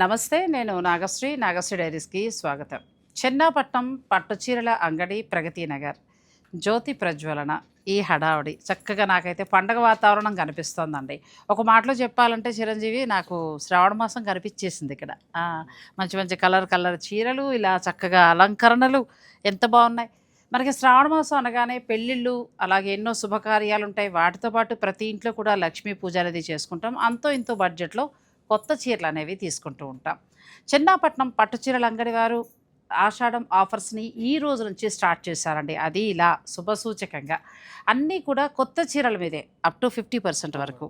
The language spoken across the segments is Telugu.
నమస్తే నేను నాగశ్రీ నాగశ్రీ డైరీస్కి స్వాగతం. చెన్నాపట్నం పట్టుచీరల అంగడి ప్రగతి నగర్. జ్యోతి ప్రజ్వలన ఈ హడావుడి. చక్కగా నాకైతే పండగ వాతావరణం కనిపిస్తోందండి. ఒక మాటలో చెప్పాలంటే చిరంజీవి నాకు శ్రావణ మాసం కనిపించేసింది ఇక్కడ. మంచి మంచి కలర్ కలర్ చీరలు ఇలా చక్కగా అలంకరణలు ఎంత బాగున్నాయి. మనకి శ్రావణ మాసం అనగానే పెళ్ళిళ్ళు అలాగే ఎన్నో శుభకార్యాలు ఉంటాయి. వాటితో పాటు ప్రతి ఇంట్లో కూడా లక్ష్మీ పూజ అనేది చేసుకుంటాం. అంతో ఇంతో బడ్జెట్లో కొత్త చీరలు అనేవి తీసుకుంటూ ఉంటాం. చిన్నాపట్నం పట్టు చీరల అంగడి వారు ఆషాఢం ఆఫర్స్ని ఈ రోజు నుంచి స్టార్ట్ చేశారండి. అది ఇలా శుభసూచకంగా అన్నీ కూడా కొత్త చీరల మీదే అప్ టు ఫిఫ్టీ పర్సెంట్ వరకు.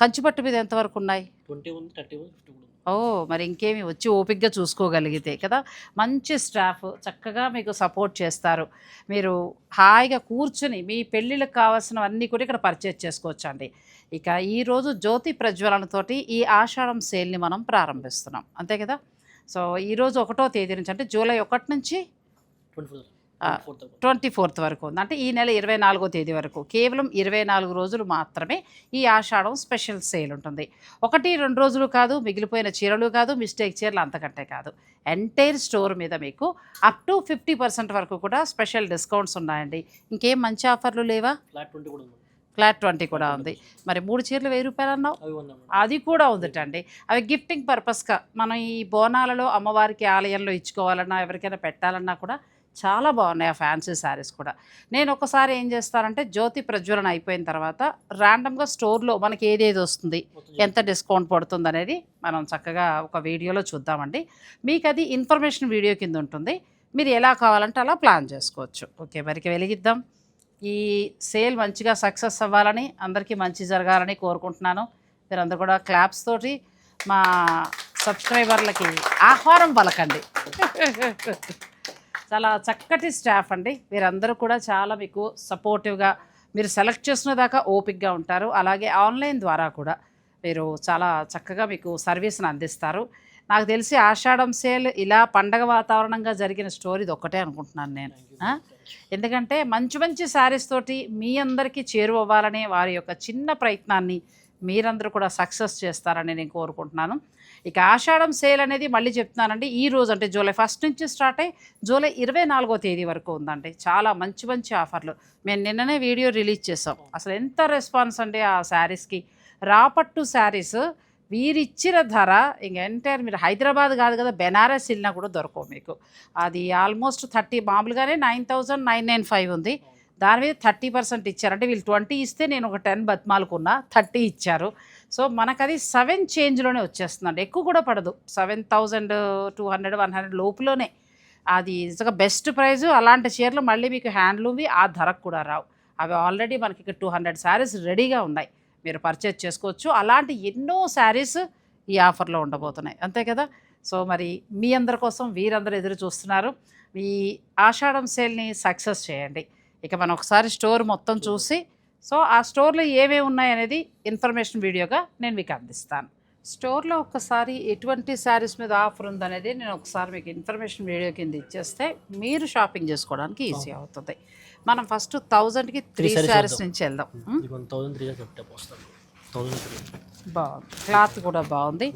కంచిపట్టు మీద ఎంతవరకు ఉన్నాయి? ట్వంటీ ఉంది థర్టీ ఉంది ఫిఫ్టీ ఓ మరి ఇంకేమి వచ్చి ఓపిక్గా చూసుకోగలిగితే కదా? మంచి స్టాఫ్ చక్కగా మీకు సపోర్ట్ చేస్తారు. మీరు హాయిగా కూర్చుని మీ పెళ్ళిళ్ళకి కావాల్సినవన్నీ కూడా ఇక్కడ పర్చేజ్ చేసుకోవచ్చు అండి ఇక ఈరోజు జ్యోతి ప్రజ్వలనతోటి ఈ ఆషాఢం సేల్ని మనం ప్రారంభిస్తున్నాం. అంతే కదా? సో ఈరోజు ఒకటో తేదీ నుంచి అంటే జూలై ఒకటి నుంచి ట్వంటీ ఫోర్త్ వరకు. ఉంది. అంటే ఈ నెల ఇరవై నాలుగో తేదీ వరకు కేవలం ఇరవై నాలుగు రోజులు మాత్రమే ఈ ఆషాఢం స్పెషల్ సేల్ ఉంటుంది. ఒకటి రెండు రోజులు కాదు మిగిలిపోయిన చీరలు కాదు మిస్టేక్ చీరలు అంతకంటే కాదు. ఎంటైర్ స్టోర్ మీద మీకు అప్ టు ఫిఫ్టీ పర్సెంట్ వరకు కూడా స్పెషల్ డిస్కౌంట్స్ ఉన్నాయండి. ఇంకేం మంచి ఆఫర్లు లేవా? ఫ్లాట్ ట్వంటీ కూడా ఉంది. ఫ్లాట్ ట్వంటీ కూడా ఉంది. మరి మూడు చీరలు వెయ్యి రూపాయలు అన్నావు? అది కూడా ఉందటండి. అవి గిఫ్టింగ్ పర్పస్గా మనం ఈ బోనాలలో అమ్మవారికి ఆలయంలో ఇచ్చుకోవాలన్నా ఎవరికైనా పెట్టాలన్నా కూడా చాలా బాగున్నాయి ఆ ఫ్యాన్సీ శారీస్ కూడా. నేను ఒకసారి ఏం చేస్తానంటే జ్యోతి ప్రజ్వలన అయిపోయిన తర్వాత ర్యాండమ్గా స్టోర్లో మనకి ఏదేది వస్తుంది ఎంత డిస్కౌంట్ పడుతుంది అనేది మనం చక్కగా ఒక వీడియోలో చూద్దామండి. మీకు అది ఇన్ఫర్మేషన్ వీడియో కింద ఉంటుంది. మీరు ఎలా కావాలంటే అలా ప్లాన్ చేసుకోవచ్చు. ఓకే మరికి వెలిగిద్దాం. ఈ సేల్ మంచిగా సక్సెస్ అవ్వాలని అందరికీ మంచి జరగాలని కోరుకుంటున్నాను. మీరందరూ కూడా క్లాప్స్ తోటి మా సబ్స్క్రైబర్లకి ఆహ్వానం పలకండి. చాలా చక్కటి స్టాఫ్ అండి. మీరందరూ కూడా చాలా మీకు సపోర్టివ్గా మీరు సెలెక్ట్ చేసిన దాకా ఓపిక్గా ఉంటారు. అలాగే ఆన్లైన్ ద్వారా కూడా మీరు చాలా చక్కగా మీకు సర్వీస్ని అందిస్తారు. నాకు తెలిసి ఆషాఢం సేల్ ఇలా పండగ వాతావరణంగా జరిగిన స్టోరీ ఇది ఒక్కటే అనుకుంటున్నాను నేను? ఎందుకంటే మంచి మంచి శారీస్ తోటి మీ అందరికీ చేరువవ్వాలనే వారి యొక్క చిన్న ప్రయత్నాన్ని మీరందరూ కూడా సక్సెస్ చేస్తారని నేను కోరుకుంటున్నాను. ఇక ఆషాఢం సేల్ అనేది మళ్ళీ చెప్తున్నానండి. ఈ రోజు అంటే జూలై ఫస్ట్ నుంచి స్టార్ట్ అయ్యి జూలై ఇరవై నాలుగో తేదీ వరకు ఉందండి. చాలా మంచి మంచి ఆఫర్లు. మేము నిన్ననే వీడియో రిలీజ్ చేసాం. అసలు ఎంత రెస్పాన్స్ అండి ఆ శారీస్కి? రాపట్టు శారీస్ వీరిచ్చిన ధర ఇంక ఎంటైర్ మీరు హైదరాబాద్ కాదు కదా బెనారస్ వెళ్ళినా కూడా దొరకవు మీకు. అది ఆల్మోస్ట్ థర్టీ మామూలుగానే nine thousand nine nine five ఉంది. దాని మీద థర్టీ పర్సెంట్ ఇచ్చారు. అంటే వీళ్ళు ట్వంటీ ఇస్తే నేను ఒక టెన్ బతిమాలకున్నా థర్టీ ఇచ్చారు. సో మనకు అది సెవెన్ చేంజ్లోనే వచ్చేస్తుందండి. ఎక్కువ కూడా పడదు. Seven thousand two hundred one hundred లోపులోనే. అది నిజంగా బెస్ట్ ప్రైజు. అలాంటి చీరలు మళ్ళీ మీకు హ్యాండ్లూమ్వి ఆ ధరకు కూడా రావు. అవి ఆల్రెడీ మనకి ఇక్కడ టూ హండ్రెడ్ శారీస్ రెడీగా ఉన్నాయి. మీరు పర్చేజ్ చేసుకోవచ్చు. అలాంటి ఎన్నో శారీస్ ఈ ఆఫర్లో ఉండబోతున్నాయి. అంతే కదా? సో మరి మీ అందరి కోసం వీరందరూ ఎదురు చూస్తున్నారు. ఈ ఆషాఢం సేల్ని సక్సెస్ చేయండి. ఇక మనం ఒకసారి స్టోర్ మొత్తం చూసి సో ఆ స్టోర్లో ఏమేమి ఉన్నాయనేది ఇన్ఫర్మేషన్ వీడియోగా నేను మీకు అందిస్తాను. స్టోర్లో ఒక్కసారి ఎటువంటి శారీస్ మీద ఆఫర్ ఉందనేది నేను ఒకసారి మీకు ఇన్ఫర్మేషన్ వీడియో కింద ఇచ్చేస్తే మీరు షాపింగ్ చేసుకోవడానికి ఈజీ అవుతుంది. మనం ఫస్ట్ థౌజండ్కి త్రీ శారీస్. నుంచి వెళ్దాం. బాగుంది. క్లాత్ కూడా బాగుంది.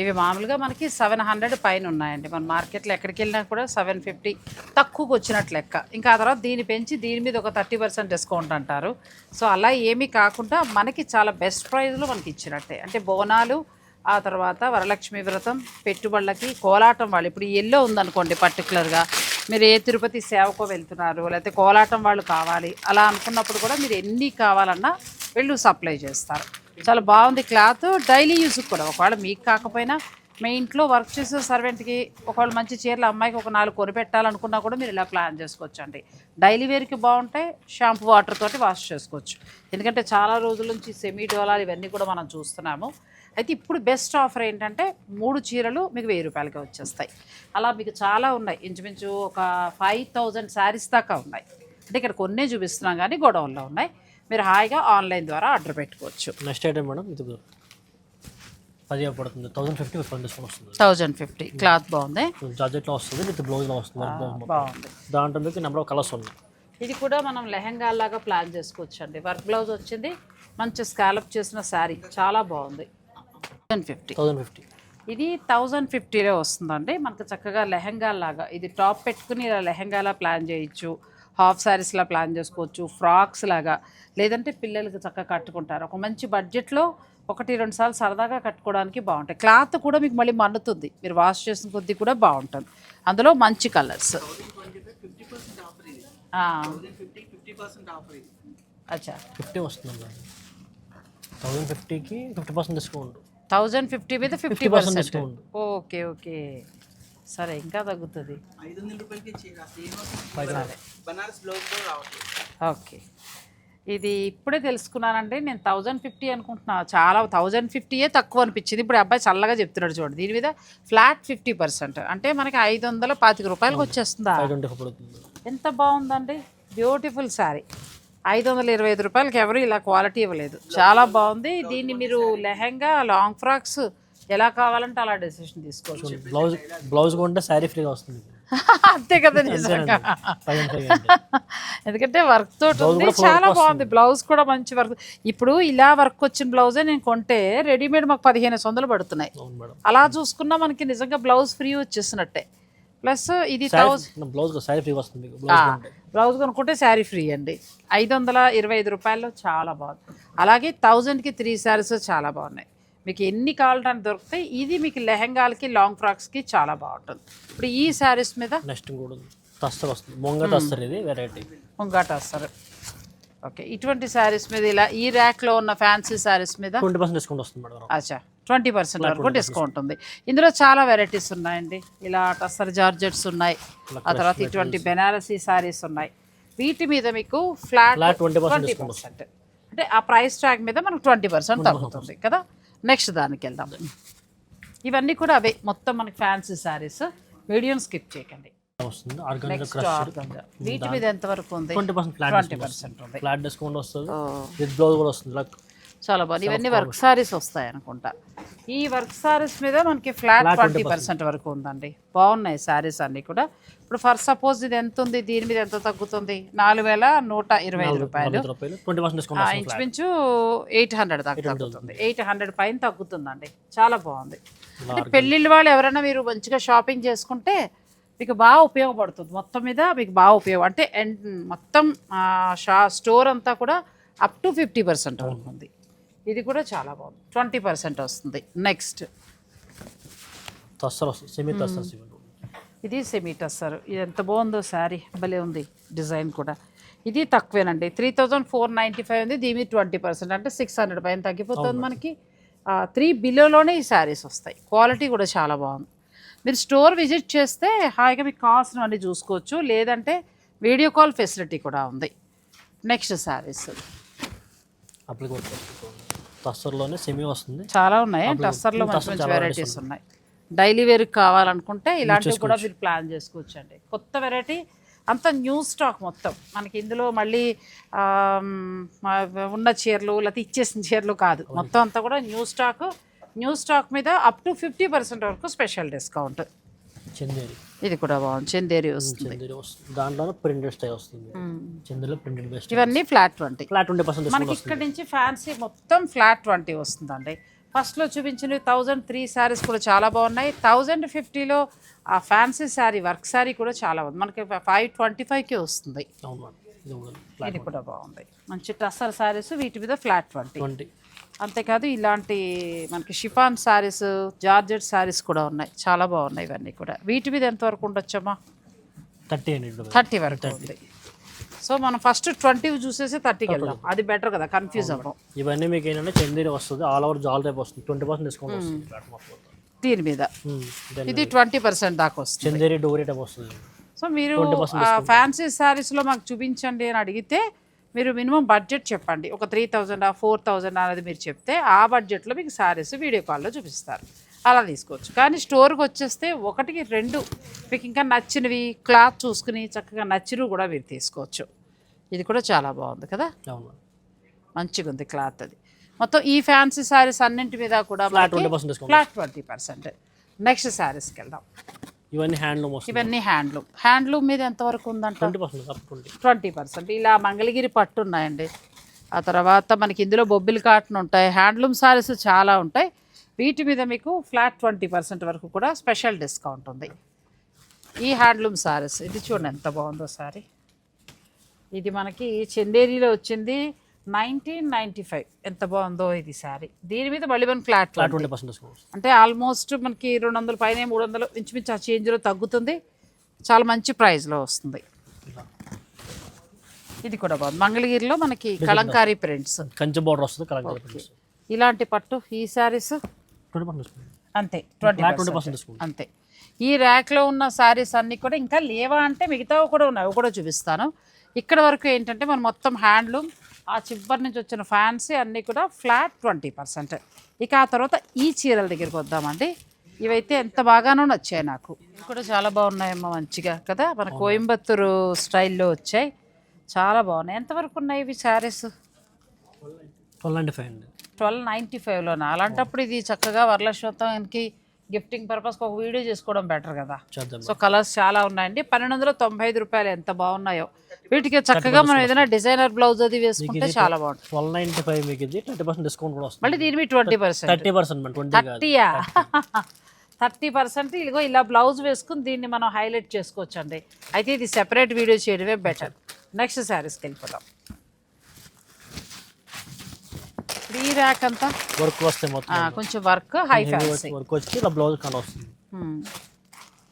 ఇవి మామూలుగా మనకి సెవెన్ హండ్రెడ్ పైన ఉన్నాయండి. మన మార్కెట్లో ఎక్కడికి వెళ్ళినా కూడా సెవెన్ ఫిఫ్టీ తక్కువకి వచ్చినట్లు లెక్క. ఇంకా ఆ తర్వాత దీన్ని పెంచి దీని మీద ఒక థర్టీ పర్సెంట్ డిస్కౌంట్ అంటారు. సో అలా ఏమీ కాకుండా మనకి చాలా బెస్ట్ ప్రైజ్లో మనకి ఇచ్చినట్టే. అంటే బోనాలు ఆ తర్వాత వరలక్ష్మి వ్రతం పెట్టుబడులకి కోలాటం వాళ్ళు. ఇప్పుడు ఎల్లో ఉందనుకోండి పర్టికులర్గా మీరు ఏ తిరుపతి సేవకో వెళ్తున్నారు లేకపోతే కోలాటం వాళ్ళు కావాలి అలా అనుకున్నప్పుడు కూడా మీరు ఎన్ని కావాలన్నా వీళ్ళు సప్లై చేస్తారు. చాలా బాగుంది క్లాత్. డైలీ యూస్కి కూడా. ఒకవేళ మీకు కాకపోయినా మీ ఇంట్లో వర్క్ చేసే సర్వెంట్కి ఒకవేళ మంచి చీరలు అమ్మాయికి ఒక నాలుగు కొని పెట్టాలనుకున్నా కూడా మీరు ఇలా ప్లాన్ చేసుకోవచ్చు అండి డైలీ వేర్కి బాగుంటాయి షాంపూ వాటర్ తోటి వాష్ చేసుకోవచ్చు. ఎందుకంటే చాలా రోజుల నుంచి సెమీ డోలాలు ఇవన్నీ కూడా మనం చూస్తున్నాము. అయితే ఇప్పుడు బెస్ట్ ఆఫర్ ఏంటంటే మూడు చీరలు మీకు వెయ్యి రూపాయలకి వచ్చేస్తాయి. అలా మీకు చాలా ఉన్నాయి. ఇంచుమించు ఒక ఫైవ్ థౌజండ్ శారీస్ దాకా ఉన్నాయి. అంటే ఇక్కడ కొన్నే చూపిస్తున్నాం కానీ గొడవల్లో ఉన్నాయి. మీరు హాయిగా ఆన్లైన్ ద్వారా ఆర్డర్ పెట్టుకోవచ్చు. నెక్స్ట్ ఐటమ్ మేడం ఇది పది పడుతుంది. థౌసండ్ ఫిఫ్టీ ఫైవ్ వస్తుంది. Thousand fifty. క్లాత్ బాగుంది. జార్జెట్లో వస్తుంది విత్ బ్లౌజ్లో వస్తుంది. బాగుంది. దాంట్లో మీకు నెంబర్ ఆఫ్ కలర్స్ ఉన్నాయి. ఇది కూడా మనం లెహంగా లాగా ప్లాన్ చేసుకోవచ్చు అండి వర్క్ బ్లౌజ్ వచ్చింది మంచి స్కాలప్ చేసిన శారీ చాలా బాగుంది. Thousand fifty. Thousand fifty. ఇది థౌజండ్ ఫిఫ్టీలో వస్తుందండి. మనకు చక్కగా లెహంగా లాగా ఇది టాప్ పెట్టుకుని ఇలా లెహంగాలా ప్లాన్ చేయొచ్చు. హాఫ్ శారీస్లా ప్లాన్ చేసుకోవచ్చు ఫ్రాక్స్ లాగా. లేదంటే పిల్లలకి చక్కగా కట్టుకుంటారు. ఒక మంచి బడ్జెట్లో ఒకటి రెండు సార్లు సరదాగా కట్టుకోవడానికి బాగుంటాయి. క్లాత్ కూడా మీకు మళ్ళీ మన్నుతుంది. మీరు వాష్ చేసిన కొద్దీ కూడా బాగుంటుంది. అందులో మంచి కలర్స్. అచ్చా. ఫిఫ్టీ వస్తుంది థౌజండ్ ఫిఫ్టీకి fifty percent discount. Thousand fifty మీద ఫిఫ్టీ 50% పర్సెంట్. Okay okay. సరే ఇంకా తగ్గుతుంది. ఐదు వందల రూపాయలకి చీర బనారస్ బ్లౌజ్ ఓకే. ఇది ఇప్పుడే తెలుసుకున్నానండి నేను థౌజండ్ ఫిఫ్టీ అనుకుంటున్నా. చాలా థౌజండ్ ఫిఫ్టీయే తక్కువ అనిపించింది. ఇప్పుడు అబ్బాయి చల్లగా చెప్తున్నాడు చూడండి దీని మీద ఫ్లాట్ ఫిఫ్టీ పర్సెంట్. అంటే మనకి ఐదు వందల పాతిక రూపాయలకి వచ్చేస్తుందా? ఎంత బాగుందండి బ్యూటిఫుల్ శారీ. ఐదు వందల ఇరవై ఐదు రూపాయలకి ఎవరు ఇలా క్వాలిటీ ఇవ్వలేదు. చాలా బాగుంది. దీన్ని మీరు లెహంగా లాంగ్ ఫ్రాక్స్ ఎలా కావాలంటే అలా డెసిషన్ తీసుకోవచ్చు. బ్లౌజ్ బ్లౌజ్ కొంటే శారీ ఫ్రీగా వస్తుంది. అంతే కదా నిజంగా. ఎందుకంటే వర్క్ తోటి ఉంది చాలా బాగుంది. బ్లౌజ్ కూడా మంచి వర్క్ ఇప్పుడు ఇలా వర్క్ వచ్చిన బ్లౌజే నేను కొంటే రెడీమేడ్ మాకు పదిహేను వందలు పడుతున్నాయి. అలా చూసుకున్నా మనకి నిజంగా బ్లౌజ్ ఫ్రీ వచ్చేసినట్టే. ప్లస్ ఇది బ్లౌజ్ ఫ్రీ వస్తుంది బ్లౌజ్ కొనుక్కుంటే శారీ ఫ్రీ అండి. ఐదు వందల ఇరవై ఐదు రూపాయల్లో చాలా బాగుంది. అలాగే థౌజండ్కి త్రీ శారీస్ చాలా బాగున్నాయి. మీకు ఎన్ని కావాలంటే దొరుకుతాయి. ఇది మీకు లెహంగాలకి లాంగ్ ఫ్రాక్స్కి చాలా బాగుంటుంది. ఇప్పుడు ఈ శారీస్ మీద నెక్స్ట్ కూడా తస్తర్ వస్తుంది. మొంగ తస్తర్ ఇది వెరైటీ ముంగాట వస్తారు ఓకే ఇటువంటి శారీస్ మీద ఇలా ఈ ర్యాక్లో ఉన్న ఫ్యాన్సీ శారీస్ మీద ట్వంటీ పర్సెంట్ డిస్కౌంట్ వస్తుంది మేడం. అచ్చా ట్వంటీ పర్సెంట్ వరకు డిస్కౌంట్ ఉంది. ఇందులో చాలా వెరైటీస్ ఉన్నాయండి. ఇలా టస్సర్ జార్జెట్స్ ఉన్నాయి. ఆ తర్వాత ఇటువంటి బెనారసీ శారీస్ ఉన్నాయి. వీటి మీద మీకు ఫ్లాట్ Flat 20% ట్వంటీ పర్సెంట్ అంటే ఆ ప్రైస్ ట్యాగ్ మీద మనకు ట్వంటీ పర్సెంట్ తగ్గుతుంది కదా? నెక్స్ట్ దానికి వెళ్దాం. ఇవన్నీ కూడా అవే. మొత్తం మనకి ఫ్యాన్సీ శారీస్ వీడియోని స్కిప్ చేయకండి. వీటి మీద ఎంత వరకు ఉంది ట్వంటీ పర్సెంట్ ఉంది. ఫ్లాట్ డిస్కౌంట్ వస్తుంది. విత్ బ్లౌజ్ కూడా వస్తుంది. లైక్ చాలా బాగుంది. ఇవన్నీ వర్క్ సారీస్ వస్తాయి అనుకుంటా ఈ వర్క్ సారీస్ మీద మనకి ఫ్లాట్ ట్వంటీ పర్సెంట్ వరకు ఉందండి. బాగున్నాయి సారీస్ అన్నీ కూడా. ఇప్పుడు ఫర్ సపోజ్ ఇది ఎంత ఉంది? దీని మీద ఎంత తగ్గుతుంది? నాలుగు వేల నూట ఇరవై ఐదు రూపాయలు. ఇంచుమించు ఎయిట్ హండ్రెడ్ దాకా తగ్గుతుంది. ఎయిట్ హండ్రెడ్ పైన తగ్గుతుందండి. చాలా బాగుంది. అంటే పెళ్ళిళ్ళ వాళ్ళు ఎవరైనా మీరు మంచిగా షాపింగ్ చేసుకుంటే మీకు బాగా ఉపయోగపడుతుంది. మొత్తం మీద మీకు బాగా ఉపయోగం. అంటే మొత్తం షా స్టోర్ అంతా కూడా అప్ టు ఫిఫ్టీ పర్సెంట్ ఉంది ఇది కూడా చాలా బాగుంది. ట్వంటీ పర్సెంట్ వస్తుంది. నెక్స్ట్ సెమీ ఇది సెమీ టస్సర్ ఇది ఎంత బాగుందో శారీ. భలే ఉంది డిజైన్ కూడా. ఇది తక్కువేనండి. Three thousand four ninety five ఉంది. దీని ట్వంటీ పర్సెంట్ అంటే సిక్స్ హండ్రెడ్ పైన తగ్గిపోతుంది మనకి. త్రీ బిలోలోనే ఈ శారీస్ వస్తాయి. క్వాలిటీ కూడా చాలా బాగుంది. మీరు స్టోర్ విజిట్ చేస్తే హాయిగా మీకు కావాల్సినవన్నీ చూసుకోవచ్చు. లేదంటే వీడియో కాల్ ఫెసిలిటీ కూడా ఉంది. నెక్స్ట్ శారీస్. అప్లికేట్ తస్తర్లోనే సెమీ వస్తుంది. చాలా ఉన్నాయి. టస్సర్లో మంచి మంచి వెరైటీస్ ఉన్నాయి. డైలీ వేర్ కావాలనుకుంటే ఇలాంటివి కూడా మీరు ప్లాన్ చేసుకోవచ్చు అండి కొత్త వెరైటీ అంత న్యూ స్టాక్ మొత్తం. మనకి ఇందులో మళ్ళీ ఉన్న చీరలు లేకపోతే ఇచ్చేసిన చీరలు కాదు. మొత్తం అంతా కూడా న్యూ స్టాక్ న్యూ స్టాక్ మీద అప్ టు ఫిఫ్టీ పర్సెంట్ వరకు స్పెషల్ డిస్కౌంట్ చందేరి. ఇది కూడా బాగుంది. చందేరి వస్తుంది. చందేరి వస్తుంది. దాంట్లోనే ప్రింటెడ్ స్టైల్ వస్తుంది. చందేరిలో ప్రింటెడ్ బెస్ట్ ఇవన్నీ flat twenty flat twenty percent మనకి ఇక్కడ నుంచి ఫ్యాన్సీ మొత్తం ఫ్లాట్ ట్వంటీ వస్తుందండి. ఫస్ట్లో చూపించినవి థౌజండ్ త్రీ శారీస్ కూడా చాలా బాగున్నాయి. థౌజండ్ ఫిఫ్టీలో ఆ ఫ్యాన్సీ శారీ వర్క్ శారీ కూడా చాలా బాగుంది. మనకి ఫైవ్ ట్వంటీ ఫైవ్కి వస్తుంది. ఇది కూడా బాగుంది. మంచి టస్సర్ శారీస్ వీటి మీద ఫ్లాట్ ట్వంటీ ట్వంటీ అంతేకాదు ఇలాంటి మనకి షిఫాన్ శారీస్ జార్జెట్ శారీస్ కూడా ఉన్నాయి. చాలా బాగున్నాయి ఇవన్నీ కూడా. వీటి మీద ఎంతవరకు ఉండొచ్చమ్మా? థర్టీ థర్టీ వరకు ఉంది. సో మనం ఫస్ట్ ట్వంటీ చూసేసి థర్టీకి వెళ్దాం. అది బెటర్ కదా కన్ఫ్యూజ్ అవ్వం. ఇవన్నీ మీకు ఏంటంటే చందేరి వస్తుంది ఆల్ ఓవర్ జాల్ టైప్ వస్తుంది. ట్వంటీ పర్సెంట్ డిస్కౌంట్ వస్తుంది దీని మీద. ఇది ట్వంటీ పర్సెంట్ దాకా వస్తుంది. చందేరి డోరీ టైప్ వస్తుంది. సో మీరు ఫ్యాన్సీ శారీస్లో మాకు చూపించండి అని అడిగితే మీరు మినిమం బడ్జెట్ చెప్పండి. ఒక త్రీ థౌజండ్ ఫోర్ థౌజండ్ అనేది మీరు చెప్తే ఆ బడ్జెట్లో మీకు శారీస్ వీడియో కాల్లో చూపిస్తారు. అలా తీసుకోవచ్చు. కానీ స్టోర్కి వచ్చేస్తే ఒకటికి రెండు మీకు ఇంకా నచ్చినవి క్లాత్ చూసుకుని చక్కగా నచ్చినవి కూడా మీరు తీసుకోవచ్చు. ఇది కూడా చాలా బాగుంది కదా? అవును. మంచిగా ఉంది క్లాత్ అది. మొత్తం ఈ ఫ్యాన్సీ శారీస్ అన్నింటి మీద కూడా ఫ్లాట్ ట్వంటీ పర్సెంట్ నెక్స్ట్ శారీస్కి వెళ్దాం. ఇవన్నీ హ్యాండ్లూమ్ ఇవన్నీ హ్యాండ్లూమ్. హ్యాండ్లూమ్ మీద ఎంతవరకు ఉందంట? Percent twenty. పర్సెంట్. ఇలా మంగళగిరి పట్టు ఉన్నాయండి. ఆ తర్వాత మనకి ఇందులో బొబ్బిలి కాటన్ ఉంటాయి. హ్యాండ్లూమ్ సారీస్ చాలా ఉంటాయి. వీటి మీద మీకు ఫ్లాట్ ట్వంటీ పర్సెంట్ వరకు కూడా స్పెషల్ డిస్కౌంట్ ఉంది. ఈ హ్యాండ్లూమ్ సారీస్. ఇది చూడండి ఎంత బాగుందో సారీ. ఇది మనకి చందేరిలో వచ్చింది నైన్టీన్ నైంటీ ఫైవ్. ఎంత బాగుందో ఇది సారీ దీని మీద మళ్ళీ మనం ఫ్లాట్ ట్వంటీ పర్సెంట్ అంటే ఆల్మోస్ట్ మనకి రెండు వందల పైన మూడు వందలు ఇంచుమించు ఆ చేంజ్లో తగ్గుతుంది. చాలా మంచి ప్రైస్లో వస్తుంది. ఇది కూడా బాగుంది. మంగళగిరిలో మనకి కలంకారీ ప్రింట్స్ కంచి బార్డర్ వస్తుంది కలంకారీ ప్రింట్స్ ఇలాంటి పట్టు ఈ డిస్కౌంట్ అంతే ట్వంటీ అంతే. ఈ ర్యాక్లో ఉన్న శారీస్ అన్నీ కూడా ఇంకా లేవా అంటే మిగతావి కూడా ఉన్నాయి. కూడా చూపిస్తాను. ఇక్కడ వరకు ఏంటంటే మనం మొత్తం హ్యాండ్లూమ్ ఆ చివరి నుంచి వచ్చిన ఫ్యాన్సీ అన్నీ కూడా ఫ్లాట్ ట్వంటీ పర్సెంట్. ఇక ఆ తర్వాత ఈ చీరల దగ్గరికి వద్దామండి. ఇవైతే ఎంత బాగానో నచ్చాయి నాకు. ఇవి కూడా చాలా బాగున్నాయమ్మా మంచిగా కదా? మన కోయంబత్తూరు స్టైల్లో వచ్చాయి. చాలా బాగున్నాయి. ఎంతవరకు ఉన్నాయి ఇవి saris? Twelve ninety five twelve ninety ఫైవ్లోనా అలాంటప్పుడు ఇది చక్కగా వరలక్ష్మోత్సవానికి గిఫ్టింగ్ పర్పస్కి ఒక వీడియో చేసుకోవడం బెటర్ కదా. సో కలర్స్ చాలా ఉన్నాయండి. పన్నెండు వందల తొంభై ఐదు రూపాయలు ఎంత బాగున్నాయో. వీటికి చక్కగా మనం ఏదైనా డిజైనర్ బ్లౌజ్ అది వేసుకుంటే చాలా బాగుంటుంది. ట్వెల్వ్ నైంటీ ఫైవ్ మీకు ఇది థర్టీ పర్సెంట్ డిస్కౌంట్ కూడా వస్తుంది. మళ్ళీ దీని మీద ట్వంటీ పర్సెంట్. థర్టీ పర్సెంట్ థర్టీయా థర్టీ పర్సెంట్. ఇదిగో ఇలా బ్లౌజ్ వేసుకుని దీన్ని మనం హైలైట్ చేసుకోవచ్చు అండి అయితే ఇది సెపరేట్ వీడియో చేయడమే బెటర్. నెక్స్ట్ శారీస్కి వెళ్ళిపోదాం ఇప్పుడు ఈ ర్యాక్ అంతా? వర్క్ వస్తే మొత్తం కొంచెం వర్క్ హై ఫ్యాన్సీ వర్క్ వచ్చి ఇలా బ్లౌజ్ కన్ వస్తుంది.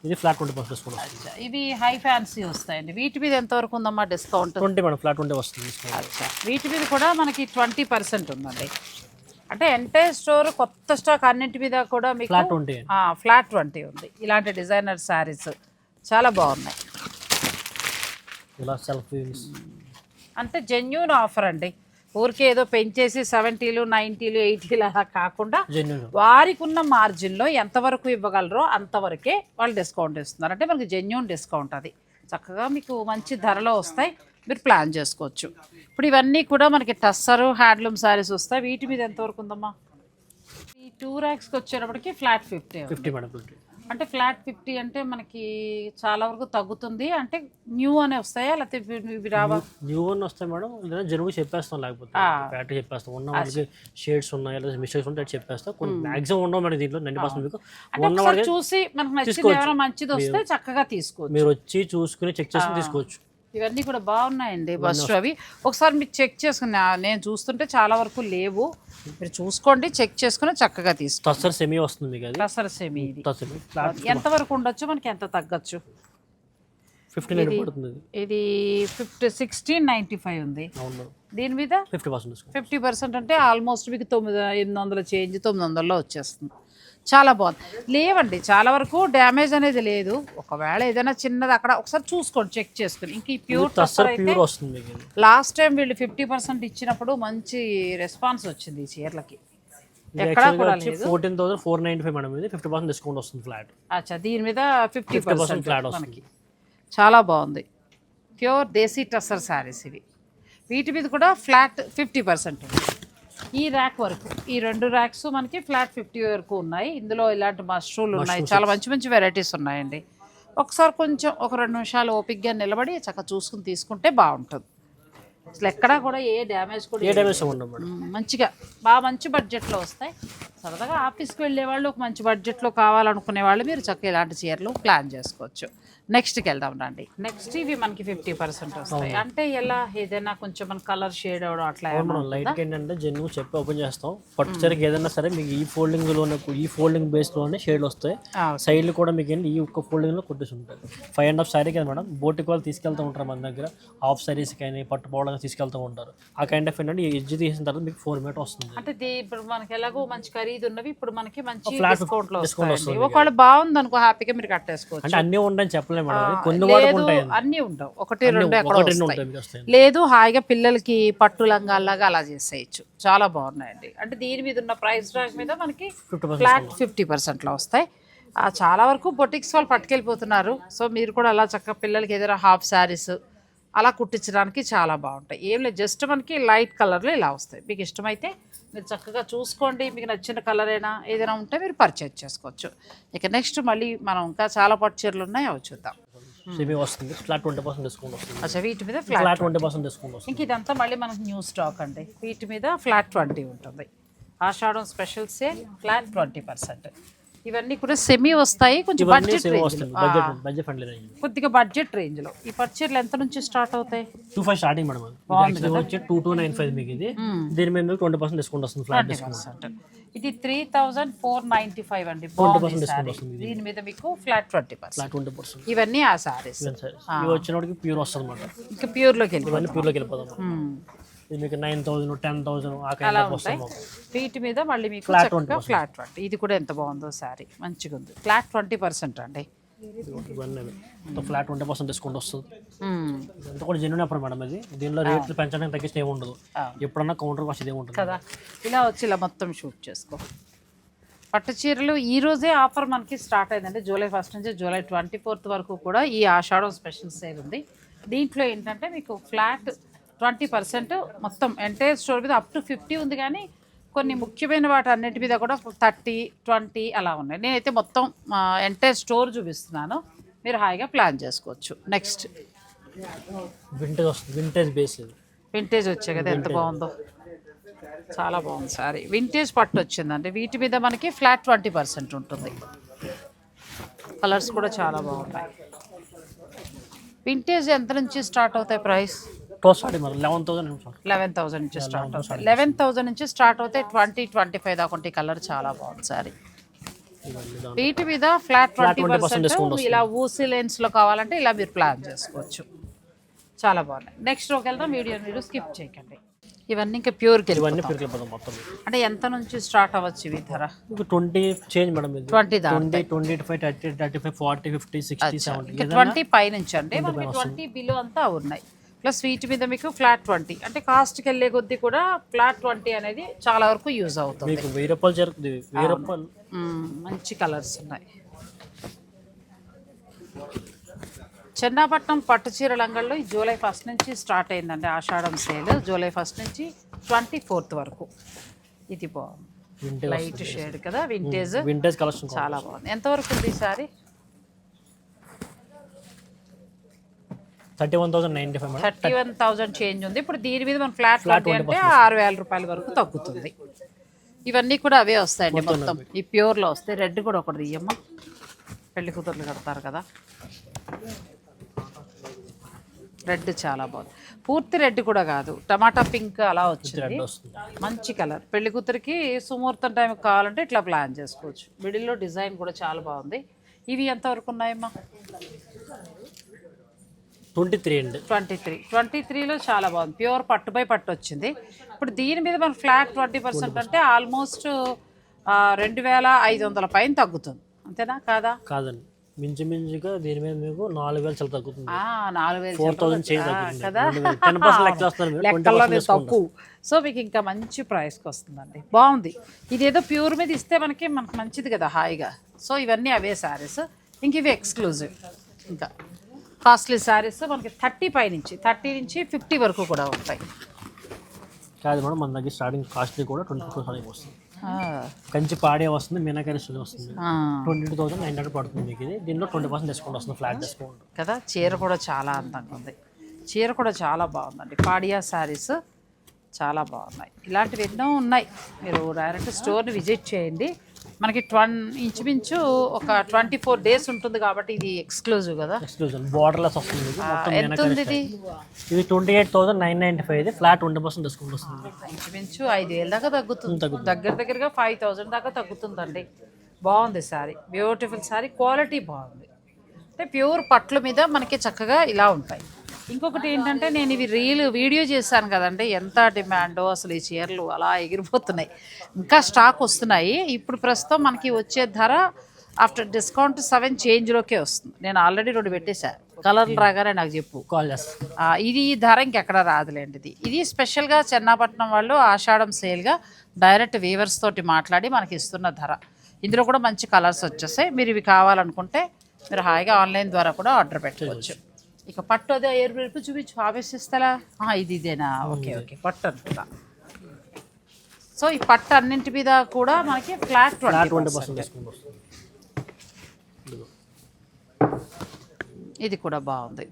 ఇది ఫ్లాట్ ట్వంటీ పర్సెంట్ వస్తుంది. ఇవి హై ఫ్యాన్సీ వస్తాయండి. వీటి మీద ఎంతవరకు ఉందమ్మా discount twenty madam flat twenty వస్తుంది అచ్చా. వీటి మీద కూడా మనకి ట్వంటీ పర్సెంట్ ఉందండి. అంటే ఎంటైర్ స్టోర్ కొత్త స్టాక్ అన్నింటి మీద కూడా మీకు ఫ్లాట్ ట్వంటీ ఫ్లాట్ ట్వంటీ ఉంది. ఇలాంటి డిజైనర్ శారీస్ చాలా బాగున్నాయి. ఇలా సెల్ఫ్ అంటే జెన్యున్ ఆఫర్ అండి. ఊరికే ఏదో పెంచేసి సెవెంటీలు నైంటీలు ఎయిటీలు అలా కాకుండా వారికి ఉన్న మార్జిన్లో ఎంతవరకు ఇవ్వగలరో అంతవరకే వాళ్ళు డిస్కౌంట్ ఇస్తున్నారు. అంటే మనకి జెన్యున్ డిస్కౌంట్ అది. చక్కగా మీకు మంచి ధరలో వస్తాయి. మీరు ప్లాన్ చేసుకోవచ్చు. ఇప్పుడు ఇవన్నీ కూడా మనకి టస్సరు హ్యాండ్లూమ్ శారీస్ వస్తాయి. వీటి మీద ఎంతవరకు ఉందమ్మా? ఈ టూ ర్యాక్స్కి వచ్చేటప్పటికి ఫ్లాట్ ఫిఫ్టీ ఫిఫ్టీ. అంటే ఫ్లాట్ ఫిఫ్టీ అంటే మనకి చాలా వరకు తగ్గుతుంది. అంటే న్యూ అనే వస్తాయా? లేకపోతే ఇవి- రావా? న్యూ వన్ వస్తే మేడం. లేదా జనుగు చెప్పేస్తాం లేకపోతే ఫ్యాక్టరీ చెప్పేస్తాం. ఉన్న వాళ్ళకి షేడ్స్ ఉన్నాయి లేదా మిస్టేక్స్ ఉంటాయి చెప్పేస్తాం. కొన్ని మాక్సిమం ఉండవు మేడం దీంట్లో. నైన్టీ పర్సెంట్ మీకు ఉన్న చూసి మనకు నచ్చింది ఎవరైనా మంచిది వస్తే చక్కగా తీసుకోవచ్చు. మీరు వచ్చి చూసుకుని చెక్ చేసుకుని తీసుకోవచ్చు. ఇవన్నీ కూడా బాగున్నాయండి బస్ అవి. ఒకసారి మీరు చెక్ చేసుకుని నేను చూస్తుంటే చాలా వరకు లేవు. మీరు చూసుకోండి చెక్ చేసుకుని చక్కగా తీసుకో టస్సర్ సెమీ వస్తుంది కసర సెమీ ఇది. ఎంత వరకు ఉండొచ్చు? మనకి ఎంత తగ్గచ్చు? ఇది ఫిఫ్టీ సిక్స్టీన్ నైంటీ ఫైవ్ ఉంది. దీని మీద ఫిఫ్టీ పర్సెంట్ ఫిఫ్టీ పర్సెంట్ అంటే ఆల్మోస్ట్ మీకు తొమ్మిది ఎనిమిది వందల చేంజ్ తొమ్మిది వందల్లో వచ్చేస్తుంది. చాలా బాగుంది. లేవండి చాలా వరకు డ్యామేజ్ అనేది లేదు. ఒకవేళ ఏదైనా చిన్నది అక్కడ ఒకసారి చూసుకోండి చెక్ చేసుకుని. ఇంక ఈ ప్యూర్ ప్యూర్ వస్తుంది. లాస్ట్ టైం వీళ్ళు ఫిఫ్టీ పర్సెంట్ ఇచ్చినప్పుడు మంచి రెస్పాన్స్ వచ్చింది ఈ చీరలకి. Fourteen thousand four ninety five madam ఇది. ఫిఫ్టీ పర్సెంట్ డిస్కౌంట్ వస్తుంది ఫ్లాట్ అచ్చా దీని మీద ఫిఫ్టీ పర్సెంట్ ఫ్లాట్ మనకి. చాలా బాగుంది. ప్యూర్ దేశీ టస్సర్ శారీస్ ఇవి. వీటి మీద కూడా ఫ్లాట్ ఫిఫ్టీ పర్సెంట్ ఉంది. ఈ ర్యాక్ వరకు. ఈ రెండు ర్యాక్స్ మనకి ఫ్లాట్ ఫిఫ్టీ వరకు ఉన్నాయి. ఇందులో ఇలాంటి మష్రూలు ఉన్నాయి. చాలా మంచి మంచి వెరైటీస్ ఉన్నాయండి. ఒకసారి కొంచెం ఒక రెండు నిమిషాలు ఓపిక్గా నిలబడి చక్కగా చూసుకుని తీసుకుంటే బాగుంటుంది. అసలు ఎక్కడా కూడా ఏ డ్యామేజ్ కూడా ఏ డ్యామేజ్. మంచిగా బాగా మంచి బడ్జెట్లో వస్తాయి. సరదాగా ఆఫీస్కి వెళ్ళే వాళ్ళు ఒక మంచి బడ్జెట్లో కావాలనుకునే వాళ్ళు మీరు చక్కగా ఇలాంటి చీరలు ప్లాన్ చేసుకోవచ్చు. నెక్స్ట్కి వెళ్దాం రండి. నెక్స్ట్ ఇవి మనకి ఫిఫ్టీ పర్సెంట్ వస్తాయి. అంటే ఎలా? ఏదైనా కొంచెం మన కలర్ షేడ్ అవడం అట్లా లైట్ ఏంటంటే జెన్యూ చెప్పి ఓపెన్ చేస్తాం పట్టు చీరకి ఏదైనా సరే మీకు ఈ ఫోల్డింగ్లోనే ఈ ఫోల్డింగ్ బేస్లోనే షేడ్లు వస్తాయి. సైడ్లు కూడా మీకు ఏంటి? ఈ ఒక్క ఫోల్డింగ్లో కుట్టేసి ఉంటాయి ఫైవ్ అండ్ హాఫ్ సారీ కదా మేడం బోటికి వాళ్ళు తీసుకెళ్తూ ఉంటారు మన దగ్గర. హాఫ్ సారీస్ కానీ పట్టు పౌడర్ తీసుకెళ్తూ ఉంటారు. ఆ కైండ్ ఆఫ్ ఏంటంటే ఈ ఎడ్జ్ తీసిన తర్వాత మీకు ఫోర్ మీటర్ వస్తుంది. అంటే ఇది ఇప్పుడు మనకి ఎలాగో మంచి ఖరీదు ఉన్నవి ఇప్పుడు మనకి మంచి డిస్కౌంట్లో ఒకవేళ బాగుంది అనుకో హ్యాపీగా మీరు కట్టేసుకోవచ్చు. అంటే అన్నీ ఉంటాయని చెప్పలేము కొన్ని లేదు ఉంటాయి అన్ని ఉండవు. ఒకటి రెండు ఎక్కడ ఒకటి రెండు వస్తాయి. ఉంటాయి మీకు వస్తాయి. లేదు హాయిగా పిల్లలకి పట్టు లంగాల్లాగా అలా చేసేయచ్చు. చాలా బాగున్నాయండి. అంటే దీని మీద ఉన్న ప్రైస్ ట్యాగ్ మీద మనకి ఫిఫ్టీ పర్సెంట్ ఫ్లాట్ ఫిఫ్టీ పర్సెంట్లో వస్తాయి. ఆ, చాలా వరకు బొటిక్స్ వాళ్ళు పట్టుకెళ్ళిపోతున్నారు. సో మీరు కూడా అలా చక్కగా పిల్లలకి ఏదైనా హాఫ్ శారీస్ అలా కుట్టించడానికి చాలా బాగుంటాయి. ఏం లేదు జస్ట్ మనకి లైట్ కలర్లో ఇలా వస్తాయి. మీకు ఇష్టమైతే మీరు చక్కగా చూసుకోండి. మీకు నచ్చిన కలర్ అయినా ఏదైనా ఉంటే మీరు పర్చేజ్ చేసుకోవచ్చు. ఇక నెక్స్ట్ మళ్ళీ మనం ఇంకా చాలా పట్టు చీరలు ఉన్నాయి. అవి చూద్దాం. సెమీ వస్తుంది. ఫ్లాట్ ట్వంటీ పర్సెంట్ డిస్కౌంట్ వస్తుంది. అచ్చా వీటి మీద ఫ్లాట్ ట్వంటీ పర్సెంట్ డిస్కౌంట్ వస్తుంది. ఇంక ఇదంతా మళ్ళీ మనకు న్యూ స్టాక్ అండి. వీటి మీద ఫ్లాట్ ట్వంటీ ఉంటుంది. Ashadham special sale flat twenty percent ఇవన్నీ కూడా సెమీ వస్తాయి. కొంచెం బడ్జెట్ రేంజ్ బడ్జెట్ రేంజ్ కొద్దిగా బడ్జెట్ రేంజ్లో ఈ పర్చేర్లు ఎంత నుంచి స్టార్ట్ అవుతాయి? టూ ఫైవ్ స్టార్టింగ్ మేడం వచ్చి టూ టూ నైన్ ఫైవ్ మీకు ఇది. దీని మీద ట్వంటీ పర్సెంట్ డిస్కౌంట్ వస్తుంది ఫ్లాట్ డిస్కౌంట్ ఇది three thousand four ninety five అండి. దీని మీద మీకు flat twenty percent twenty percent ఇవన్నీ ఆ సారీస్ వచ్చినప్పటికి ప్యూర్ వస్తుంది అనమాట ఇంకా ప్యూర్లోకి వెళ్ళి ప్యూర్లోకి వెళ్ళిపోతాం. ఇది మీకు నైన్ థౌసండ్ టెన్ థౌసండ్ వస్తుంది మాకు. వీటి మీద మళ్ళీ మీకు చక్కగా ఫ్లాట్ ట్వంటీ ఇది కూడా ఎంత బాగుందో సారీ మంచిగా ఉంది. ఫ్లాట్ ట్వంటీ పర్సెంట్ అండి. ఫ్లాట్ ట్వంటీ పర్సెంట్ డిస్కౌంట్ వస్తుంది. ఇదంతా కూడా జెన్యున్ అప్పుడు మేడం ఇది. దీనిలో రేట్లు పెంచడానికి ఏమి ఉండదు ఎప్పుడన్నా కౌంటర్ కాస్ట్ ఇదే ఉంటుంది. కదా. ఇలా వచ్చి ఇలా మొత్తం షూట్ చేసుకో. పట్టు చీరలు ఈ రోజే ఆఫర్ మనకి స్టార్ట్ అయిందండి. జూలై ఫస్ట్ నుంచి జూలై ట్వంటీ ఫోర్త్ వరకు కూడా ఈ ఆషాఢం స్పెషల్ సేల్ ఉంది. దీంట్లో ఏంటంటే మీకు ఫ్లాట్ ట్వంటీ పర్సెంట్ మొత్తం. ఎంటైర్ స్టోర్ మీద అప్ టు ఫిఫ్టీ ఉంది కానీ కొన్ని ముఖ్యమైన వాటి అన్నిటి మీద కూడా థర్టీ ట్వంటీ అలా ఉన్నాయి. నేనైతే మొత్తం ఎంటైర్ స్టోర్ చూపిస్తున్నాను. మీరు హాయిగా ప్లాన్ చేసుకోవచ్చు. నెక్స్ట్ వింటేజ్ వింటేజ్ బేస్ ఇది. వింటేజ్ వచ్చాయి కదా ఎంత బాగుందో. చాలా బాగుంది సారీ. వింటేజ్ పట్టు వచ్చిందండి. వీటి మీద మనకి ఫ్లాట్ ట్వంటీ పర్సెంట్ ఉంటుంది. కలర్స్ కూడా చాలా బాగున్నాయి. వింటేజ్ ఎంత నుంచి స్టార్ట్ అవుతాయి price to starting madam eleven thousand eleven thousand నుంచి స్టార్ట్ అవుతాయి లెవెన్ థౌసండ్ నుంచి. స్టార్ట్ అవుతాయి ట్వంటీ ట్వంటీ ఫైవ్ దాకా ఉంటాయి కలర్ చాలా బాగుంది సారీ. వీటి మీద ఫ్లాట్ ట్వంటీ 20% పర్సెంట్. ఇలా ఊసి లెన్స్లో కావాలంటే ఇలా మీరు ప్లాన్ చేసుకోవచ్చు. చాలా బాగున్నాయి. నెక్స్ట్ ఒక వెళ్దాం. వీడియో మీరు స్కిప్ చేయకండి. ఇవన్నీ ఇంకా ప్యూర్కి ఇవన్నీ వెళ్ళిపోతాం మొత్తం. అంటే ఎంత నుంచి స్టార్ట్ అవ్వచ్చు ఇవి ధర? Twenty change madam twenty twenty twenty five thirty thirty five forty fifty sixty seventy twenty పై నుంచి అండి ట్వంటీ బిలో అంతా ఉన్నాయి. ప్లస్ వీటి మీద మీకు ఫ్లాట్ ట్వంటీ. అంటే కాస్ట్కి వెళ్ళే కొద్దీ కూడా ఫ్లాట్ ట్వంటీ అనేది చాలా వరకు యూజ్ అవుతుంది. మీకు వెయ్యి రూపాయలు జరుగుతుంది. వెయ్యి రూపాయలు మ్మ్, మంచి కలర్స్ ఉన్నాయి. చెన్నాపట్నం పట్టు చీరల అంగళ్ళు ఈ జూలై ఫస్ట్ నుంచి స్టార్ట్ అయిందండి ఆషాఢం సేల్. జూలై ఫస్ట్ నుంచి ట్వంటీ ఫోర్త్ వరకు. ఇది బాగుంది. లైట్ షేడ్ కదా వింటేజ్ వింటేజ్ కలెక్షన్ చాలా బాగుంది. ఎంతవరకు ఉంది sari? Thirty one thousand ninety five thirty one thousand change ఉంది. ఇప్పుడు దీని మీద మన ఫ్లాట్ ట్వంటీ అంటే ఆరు వేల రూపాయల వరకు తగ్గుతుంది. ఇవన్నీ కూడా అవే వస్తాయండి మొత్తం ఈ ప్యూర్లో వస్తాయి. రెడ్ కూడా ఒకటి తీయమ్మా. పెళ్ళి కూతుర్లు కడతారు కదా. రెడ్ చాలా బాగుంది. పూర్తి రెడ్ కూడా కాదు. టమాటా పింక్ అలా వచ్చింది. మంచి కలర్. పెళ్ళి కూతురికి సుముహూర్తం టైం కావాలంటే ఇట్లా ప్లాన్ చేసుకోవచ్చు. మిడిల్లో డిజైన్ కూడా చాలా బాగుంది. ఇవి ఎంతవరకు ఉన్నాయమ్మా? ట్వంటీ త్రీ అండి. Twenty three. ట్వంటీ త్రీలో చాలా బాగుంది. ప్యూర్ పట్టు బై పట్టు వచ్చింది. ఇప్పుడు దీని మీద మన ఫ్లాట్ ట్వంటీ పర్సెంట్ అంటే ఆల్మోస్ట్ రెండు వేల ఐదు వందల పైన తగ్గుతుంది. అంతేనా? కాదా? కాదండి. మించుమించుగా దీని మీద మీకు నాలుగు వేలు చాలా తగ్గుతుంది. నాలుగు వేలు ఫోర్ థౌసండ్ చేంజ్ ఆ, తగ్గుతుంది కదా? టెన్ పర్సెంట్ లెక్క సో మీకు ఇంకా మంచి ప్రైస్కి వస్తుందండి. బాగుంది. ఇదేదో ప్యూర్ మీద ఇస్తే మనకి మనకు మంచిది కదా హాయిగా. సో ఇవన్నీ అవే శారీస్. ఇంక ఇవి ఎక్స్క్లూజివ్ ఇంకా. కాస్ట్లీ శారీస్ మనకి థర్టీ పై నుంచి థర్టీ నుంచి ఫిఫ్టీ వరకు కూడా ఉంటాయి. కాదు మేడం మన దగ్గర స్టార్టింగ్ కాస్ట్లీ కూడా ట్వంటీ టూ స్టార్టింగ్ వస్తుంది కంచి పాడే వస్తుంది మీనాకరి వస్తుంది. Twenty two thousand nine hundred పడుతుంది మీకు ఇది. దీనిలో ట్వంటీ పర్సెంట్ డిస్కౌంట్ వస్తుంది ఫ్లాట్ డిస్కౌంట్ కదా చీర కూడా చాలా అందంగా ఉంది. చీర కూడా చాలా బాగుందండి. పాడియా శారీస్ చాలా బాగున్నాయి. ఇలాంటివి ఎన్నో ఉన్నాయి. మీరు డైరెక్ట్ స్టోర్ని విజిట్ చేయండి. మనకి ట్వం ఇంచుమించు ఒక ట్వంటీ ఫోర్ డేస్ ఉంటుంది కాబట్టి ఇది ఎక్స్క్లూజివ్ కదా. ఎక్స్క్లూజన్ బార్డర్లెస్ వస్తుంది. ఎంత ఉంది ఇది? ఇది twenty eight thousand nine ninety five ఇది. ఫ్లాట్ ట్వంటీ పర్సెంట్ డిస్కౌంట్ వస్తుంది. ఇంచుమించు ఐదు వేల దాకా తగ్గుతుంది. దగ్గర దగ్గరగా ఫైవ్ థౌజండ్ దాకా తగ్గుతుందండి. బాగుంది శారీ బ్యూటిఫుల్ శారీ క్వాలిటీ బాగుంది. అంటే ప్యూర్ పట్ల మీద మనకి చక్కగా ఇలా ఉంటాయి. ఇంకొకటి ఏంటంటే నేను ఇవి రీల్ వీడియో చేశాను కదండి. ఎంత డిమాండో అసలు ఈ చీరలు అలా ఎగిరిపోతున్నాయి. ఇంకా స్టాక్ వస్తున్నాయి. ఇప్పుడు ప్రస్తుతం మనకి వచ్చే ధర ఆఫ్టర్ డిస్కౌంట్ సెవెన్ చేంజ్లోకే వస్తుంది. నేను ఆల్రెడీ రెండు పెట్టేశాను కలర్లు రాగానే నాకు చెప్పు కాల్ చేస్తాను ఆ, ఇది ఈ ధర ఇంకెక్కడ రాదులేండి ఇది. ఇది స్పెషల్గా చెన్నాపట్నం వాళ్ళు ఆషాఢం సేల్గా డైరెక్ట్ వీవర్స్ తోటి మాట్లాడి మనకి ఇస్తున్న ధర. ఇందులో కూడా మంచి కలర్స్ వచ్చేసాయి మీరు ఇవి కావాలనుకుంటే మీరు హాయిగా ఆన్లైన్ ద్వారా కూడా ఆర్డర్ పెట్టుకోవచ్చు ఇక పట్టు అదే ఎరుపు ఎరుపు చూపించు ఆవేశిస్తారా ఆ, ఇది ఇదేనా? ఓకే ఓకే పట్టు అనుకుంటా. సో ఈ పట్టు అన్నింటి మీద కూడా మనకి ఫ్లాట్ ఇది కూడా బాగుంది.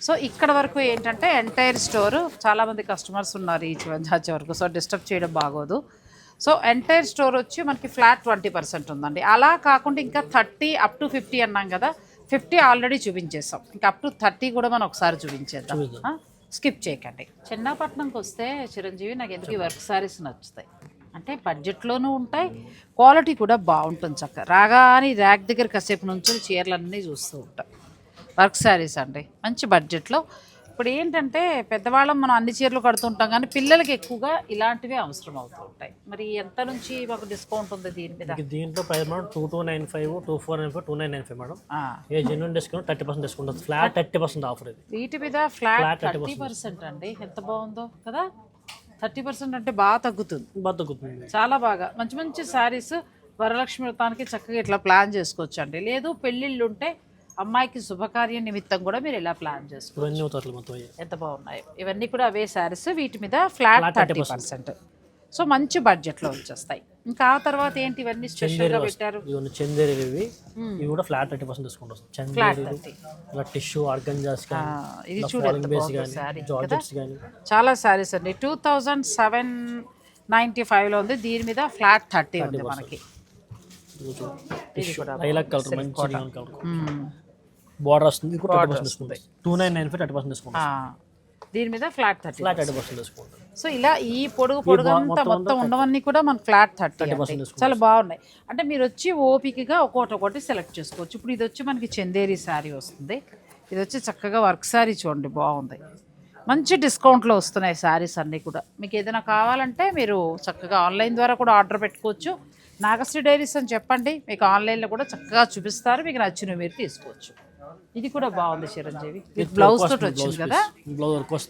సో ఇక్కడ వరకు ఏంటంటే ఎంటైర్ స్టోర్ చాలామంది కస్టమర్స్ ఉన్నారు ఈ చివరి వరకు. సో డిస్టర్బ్ చేయడం బాగోదు. సో ఎంటైర్ స్టోర్ వచ్చి మనకి ఫ్లాట్ ట్వంటీ పర్సెంట్ ఉందండి. అలా కాకుండా ఇంకా థర్టీ అప్ టు ఫిఫ్టీ అన్నాం కదా ఫిఫ్టీ ఆల్రెడీ చూపించేసాం. ఇంకా అప్ టు థర్టీ కూడా మనం ఒకసారి చూపించేద్దాం. స్కిప్ చేయకండి. చిన్నపట్నంకి వస్తే చిరంజీవి నాకు ఎందుకు ఈ వర్క్ సారీస్ నచ్చుతాయి? అంటే బడ్జెట్లోనూ ఉంటాయి క్వాలిటీ కూడా బాగుంటుంది చక్క. రాగానే ర్యాక్ దగ్గర కాసేపు నుంచి చీరలన్నీ చూస్తూ ఉంటాం. వర్క్ శారీస్ అండి. మంచి బడ్జెట్లో ఇప్పుడు ఏంటంటే పెద్దవాళ్ళం మనం అన్ని చీరలు కడుతుంటాం కానీ పిల్లలకి ఎక్కువగా ఇలాంటివే అవసరం అవుతూ ఉంటాయి. మరి ఎంత నుంచి మాకు డిస్కౌంట్ ఉంది దీని మీద? దీంట్లో price madam two two nine five two four nine five two nine nine five madam. A genuine discount thirty percent discount వస్తుంది. ఫ్లాట్ థర్టీ పర్సెంట్ ఆఫర్ ఇది. వీటి మీద ఫ్లాట్ Flat 30% థర్టీ పర్సెంట్ అండి. ఎంత బాగుందో కదా? థర్టీ పర్సెంట్ అంటే బాగా తగ్గుతుంది. బతుకుతుంది చాలా బాగా. మంచి మంచి శారీస్ వరలక్ష్మి వ్రతానికి చక్కగా ఇట్లా ప్లాన్ చేసుకోవచ్చు అండి లేదు పెళ్ళిళ్ళు ఉంటే అమ్మాయికి శుభకార్య నిమిత్తం కూడా మీరు ఇలా ప్లాన్ చేసుకోవచ్చు. ఎంత బాగున్నాయి? ఇవన్నీ కూడా అవే శారీస్ వీటి మీద ఫ్లాట్ థర్టీ పర్సెంట్. సో మంచి బడ్జెట్లో వచ్చేస్తాయి. ఇంకా ఆ తర్వాత ఏంటి ఇవన్నీ స్పెషల్గా పెట్టారు? ఇవన్నీ చందేరి ఇవి. ఇవి కూడా ఫ్లాట్ థర్టీ పర్సెంట్ డిస్కౌంట్ వస్తుంది ఫ్లాట్ చందేరి ఇలా టిష్యూ ఆర్గంజాస్ ఇది ఇలా చూడు ఫాలింగ్ ఎంత బేస్ బాగుందో కానీ శారీ కదా? జార్జెట్స్ కానీ. చాలా శారీస్ అండి. టూ థౌజండ్ సెవెన్ నైంటీ ఫైవ్లో ఉంది. దీని మీద ఫ్లాట్ థర్టీ ఉంది మనకి. టిష్యూ లైలాక్ కలర్ మంచి neon కలర్ మ్మ్. బార్డర్ వస్తుంది ఇది కూడా thirty percent discount two nine nine five thirty percent discount దీని మీద flat thirty flat thirty percent discount so ఇలా ఈ పొడుగు పొడుగు అంతా మొత్తం ఉండవన్నీ కూడా మన ఫ్లాట్ థర్టీ చాలా బాగున్నాయి. అంటే మీరు వచ్చి ఓపికగా ఒక్కొక్కటి ఒకటి సెలెక్ట్ చేసుకోవచ్చు. ఇప్పుడు ఇది వచ్చి మనకి చందేరి శారీ వస్తుంది. ఇది వచ్చి చక్కగా వర్క్ శారీ చూడండి బాగుంది. మంచి డిస్కౌంట్లో వస్తున్నాయి శారీస్ అన్నీ కూడా. మీకు ఏదైనా కావాలంటే మీరు చక్కగా ఆన్లైన్ ద్వారా కూడా ఆర్డర్ పెట్టుకోవచ్చు. నాగశ్రీ డైరీస్ అని చెప్పండి మీకు ఆన్లైన్లో కూడా చక్కగా చూపిస్తారు. మీకు నచ్చినవి మీరు తీసుకోవచ్చు. ఇది కూడా బాగుంది చిరంజీవి. బ్లౌజ్ తోటి వచ్చింది కదా?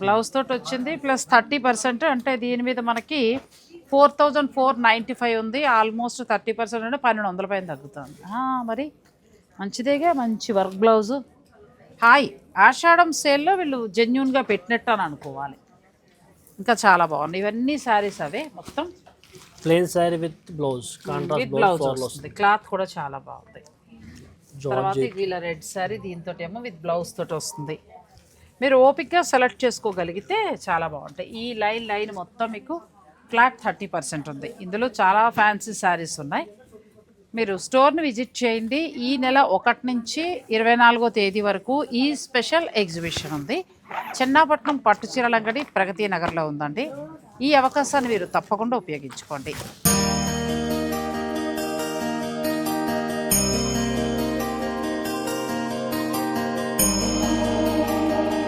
బ్లౌజ్ తోటి వచ్చింది. ప్లస్ థర్టీ పర్సెంట్ అంటే దీని మీద మనకి four thousand four ninety five ఉంది. ఆల్మోస్ట్ థర్టీ పర్సెంట్ అంటే పన్నెండు వందల పైన తగ్గుతుంది మరి మంచిదేగా మంచి వర్క్ బ్లౌజు హాయ్ ఆషాఢం సేల్లో వీళ్ళు జెన్యున్గా పెట్టినట్టు అని అనుకోవాలి. ఇంకా చాలా బాగున్నాయి ఇవన్నీ శారీస్ అవే మొత్తం. Plain sari with blouse contrast with blouse cloth కూడా చాలా బాగుంది. తర్వాత ఇలా రెడ్ శారీ దీంతో ఏమో విత్ బ్లౌజ్ తోటి వస్తుంది. మీరు ఓపిక్గా సెలెక్ట్ చేసుకోగలిగితే చాలా బాగుంటాయి. ఈ లైన్ లైన్ మొత్తం మీకు ఫ్లాట్ థర్టీ పర్సెంట్ ఉంది. ఇందులో చాలా ఫ్యాన్సీ శారీస్ ఉన్నాయి. మీరు స్టోర్ని విజిట్ చేయండి. ఈ నెల ఒకటి నుంచి ఇరవై నాలుగో తేదీ వరకు ఈ స్పెషల్ ఎగ్జిబిషన్ ఉంది. చెన్నాపట్నం పట్టు చీరల అంగడి ప్రగతి నగర్లో ఉందండి. ఈ అవకాశాన్ని మీరు తప్పకుండా ఉపయోగించుకోండి.